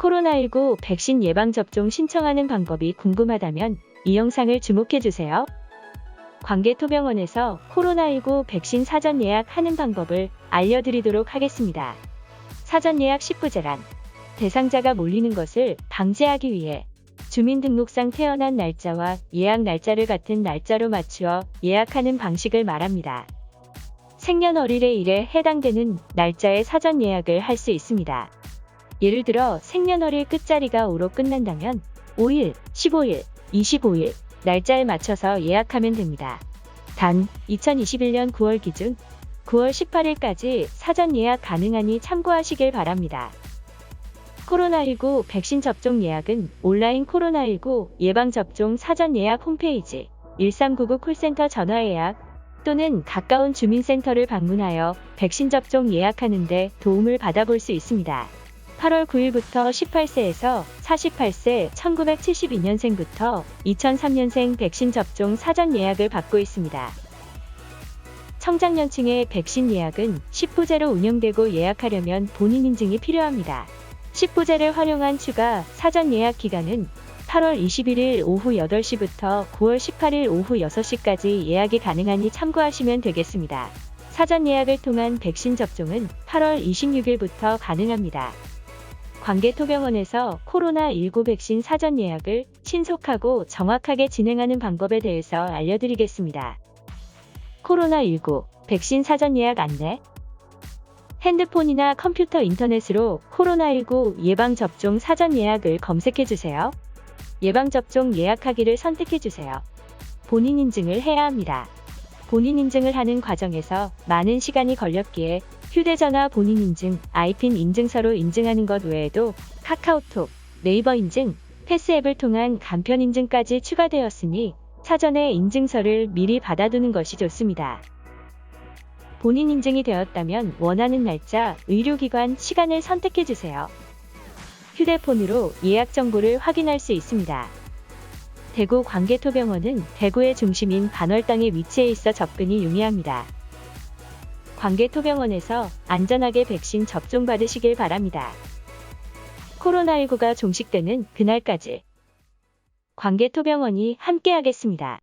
코로나19 백신 예방접종 신청하는 방법이 궁금하다면 이 영상을 주목해주세요. 관계토병원에서 코로나19 백신 사전 예약하는 방법을 알려드리도록 하겠습니다. 사전 예약 10부제란 대상자가 몰리는 것을 방지하기 위해 주민등록상 태어난 날짜와 예약 날짜를 같은 날짜로 맞추어 예약하는 방식을 말합니다. 생년월일의 해당되는 날짜에 사전 예약을 할 수 있습니다. 예를 들어 생년월일 끝자리가 5로 끝난다면 5일, 15일, 25일 날짜에 맞춰서 예약하면 됩니다. 단 2021년 9월 기준 9월 18일까지 사전 예약 가능하니 참고하시길 바랍니다. 코로나19 백신 접종 예약은 온라인 코로나19 예방접종 사전 예약 홈페이지 1399 콜센터 전화 예약 또는 가까운 주민센터를 방문하여 백신 접종 예약하는데 도움을 받아볼 수 있습니다. 8월 9일부터 18세에서 48세 1972년생부터 2003년생 백신 접종 사전 예약을 받고 있습니다. 청장년층의 백신 예약은 10부제로 운영되고 예약하려면 본인 인증이 필요합니다. 10부제를 활용한 추가 사전 예약 기간은 8월 21일 오후 8시부터 9월 18일 오후 6시까지 예약이 가능하니 참고하시면 되겠습니다. 사전 예약을 통한 백신 접종은 8월 26일부터 가능합니다. 관계토병원에서 코로나19 백신 사전 예약을 신속하고 정확하게 진행하는 방법에 대해서 알려드리겠습니다. 코로나19 백신 사전 예약 안내 핸드폰이나 컴퓨터 인터넷으로 코로나19 예방접종 사전 예약을 검색해주세요. 예방접종 예약하기를 선택해주세요. 본인 인증을 해야 합니다. 본인 인증을 하는 과정에서 많은 시간이 걸렸기에 휴대전화 본인 인증, 아이핀 인증서로 인증하는 것 외에도 카카오톡, 네이버 인증, 패스 앱을 통한 간편 인증까지 추가되었으니 사전에 인증서를 미리 받아두는 것이 좋습니다. 본인 인증이 되었다면 원하는 날짜, 의료기관, 시간을 선택해주세요. 휴대폰으로 예약 정보를 확인할 수 있습니다. 대구 관계토병원은 대구의 중심인 반월당에 위치해 있어 접근이 용이합니다. 관계토병원에서 안전하게 백신 접종 받으시길 바랍니다. 코로나19가 종식되는 그날까지 관계토병원이 함께하겠습니다.